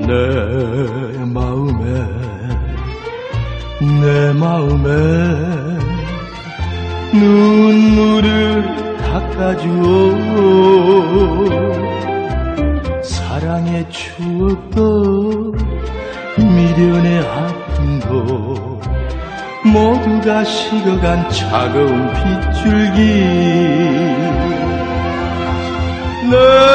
내 마음에 내 마음에 눈물을 닦아주오 사랑의 추억도 미련의 아픔도 모두가 식어간 차가운 빗줄기. 내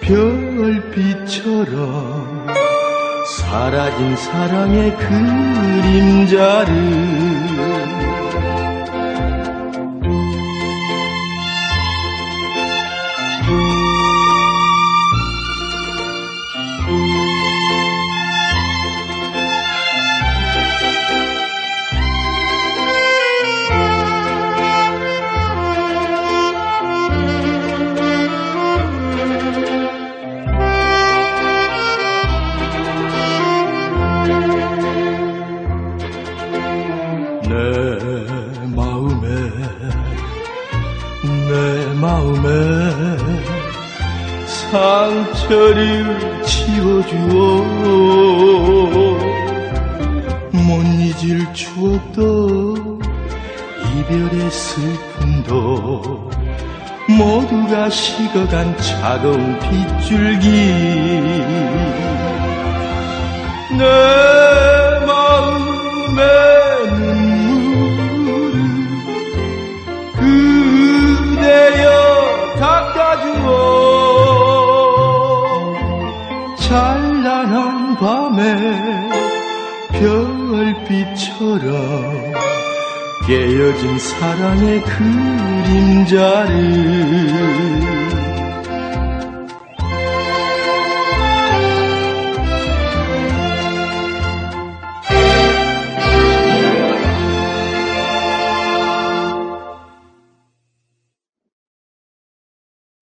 별빛처럼 사라진 사랑의 그림자를 내 마음에 내 마음에 상처를 지워주오 못 잊을 추억도 이별의 슬픔도 모두가 식어간 차가운 빗줄기 밤에 별빛처럼 깨어진 사랑의 그림자를